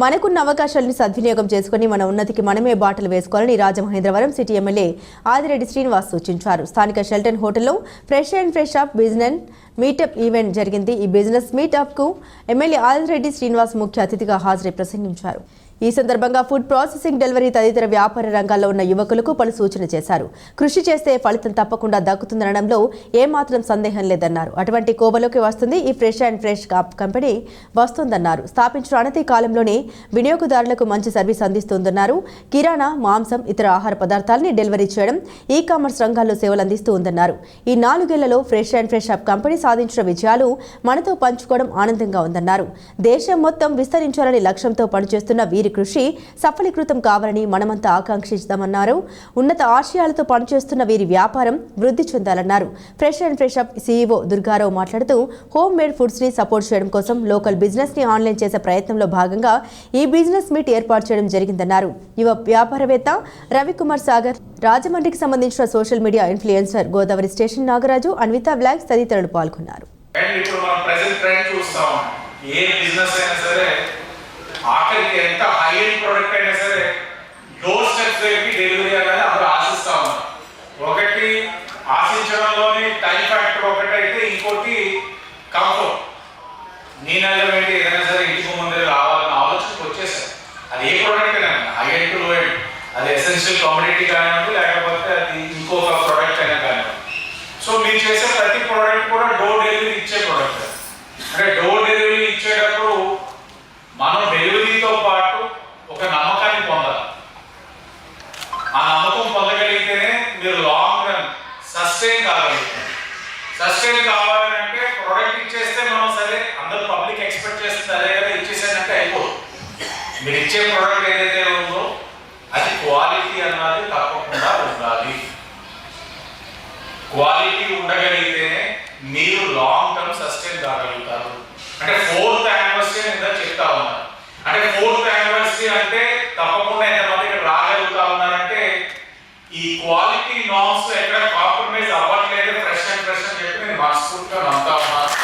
మనకున్న అవకాశాలను సద్వినియోగం చేసుకుని మన ఉన్నతికి మనమే బాటలు వేసుకోవాలని రాజమహేంద్రవరం సిటీ ఎమ్మెల్యే ఆదిరెడ్డి శ్రీనివాస్ సూచించారు. స్థానిక షెల్టన్ హోటల్లో fresh and fresh up business meetup event జరిగింది. ఈ బిజినెస్ మీటప్కు ఎమ్మెల్యే ఆదిరెడ్డి శ్రీనివాస్ ముఖ్య అతిథిగా హాజరై ప్రసంగించారు. ఈ సందర్భంగా ఫుడ్ ప్రాసెసింగ్ డెలివరీ తదితర వ్యాపార రంగాల్లో ఉన్న యువకులకు పలు సూచన చేశారు. కృషి చేస్తే ఫలితం తప్పకుండా దక్కుతుందనడంలో ఏమాత్రం సందేహం లేదన్నారు. అటువంటి కోవలోకి వస్తుంది ఈ ఫ్రెష్ అండ్ ఫ్రెష్ కంపెనీ వస్తుందన్నారు. స్థాపించిన అనతి కాలంలోనే వినియోగదారులకు మంచి సర్వీస్ అందిస్తుందన్నారు. కిరాణా మాంసం ఇతర ఆహార పదార్థాలని డెలివరీ చేయడం ఈ కామర్స్ రంగాల్లో సేవలు అందిస్తూ ఉందన్నారు ఈ నాలుగేళ్ళలో fresh and fresh up company సాధించిన విజయాలు మనతో పంచుకోవడం ఆనందంగా ఉందన్నారు. దేశం మొత్తం విస్తరించాలని లక్ష్యంతో పనిచేస్తున్న వీరి కృషి సఫలీకృతం కావాలని మనమంతా ఆకాంక్షిస్తామన్నారు ఉన్నత ఆశయాలతో పనిచేస్తున్న వీరి వ్యాపారం వృద్ధి చెందాలన్నారు. Fresh and fresh up CEO Durgarao మాట్లాడుతూ హోమ్ మేడ్ ఫుడ్స్ని సపోర్ట్ చేయడం కోసం లోకల్ బిజినెస్ని ఆన్లైన్ చేసే ప్రయత్నంలో భాగంగా ఈ బిజినెస్ మీట్ ఏర్పాటు చేయడం జరిగిందన్నారు. యువ వ్యాపారవేత్త రవికుమార్ సాగర్ రాజమండ్రికి సంబంధించిన social media influencer Godavari station Nagaraju Anvitha blogs తదితరులు పాల్గొన్నారు. ఏ బిజినెస్ అయినా సరే ఆఖరికి ఎంత హై ఎండ్ ప్రోడక్ట్ అయినా సరే డోర్ స్టెప్స్ దగ్గరికి డెలివరీ అనేది అందరూ ఆశిస్తా ఉన్నారు. ఒకటి ఆశించడంలోని టైం ఫ్యాక్టర్ ఒకటైతే ఇంకోటి కంఫర్ట్ నేను ఏంటి ఏదైనా సరే ఇంటికి ముందే రావాలన్న ఆలోచనకు వచ్చేసారు. అది ఏ ప్రోడక్ట్ అయినా high end to low end అది ఎసెన్షియల్ కమ్యూనిటీ కానివ్వండి లేకపోతే అది ఇంకొక ప్రోడక్ట్ అయినా కానివ్వండి. సో మీరు చేసే ప్రతి ప్రోడక్ట్ కూడా డోర్ డెలివరీ ఇచ్చే ప్రోడక్ట్ అంటే డోర్ కావాలంటే ప్రోడక్ట్ ఇచ్చేస్తే మనం సరే అందరూ పబ్లిక్ ఎక్స్పెక్ట్ చేస్తుంది అదే కదా ఇచ్చేసానంటే అయిపోదు. మీరు ఇచ్చే ప్రోడక్ట్ ఏదైతే ఉందో అది క్వాలిటీ అన్నది తప్పకుండా ఉండాలి. క్వాలిటీ ఉండగలిగితేనే మీరు లాంగ్ టర్మ్ సస్టైన్ కాగలుగుతారు. అంటే ఫోర్త్ యానివర్సరీ నేను చెప్తా ఉన్నాను అంటే ఫోర్త్ యానివర్సరీ అంటే తప్పకుండా ఎంతమంది ఇక్కడ రాగలుగుతా ఉన్నారంటే ఈ క్వాలిటీ నామ్స్ ఎక్కడ కాంప్రమైజ్ అవ్వాలి ఫ్రెష్ అండ్ ఫ్రెష్ అని చెప్పి నేను మనస్ఫూర్తిగా నమ్ముతా ఉన్నాను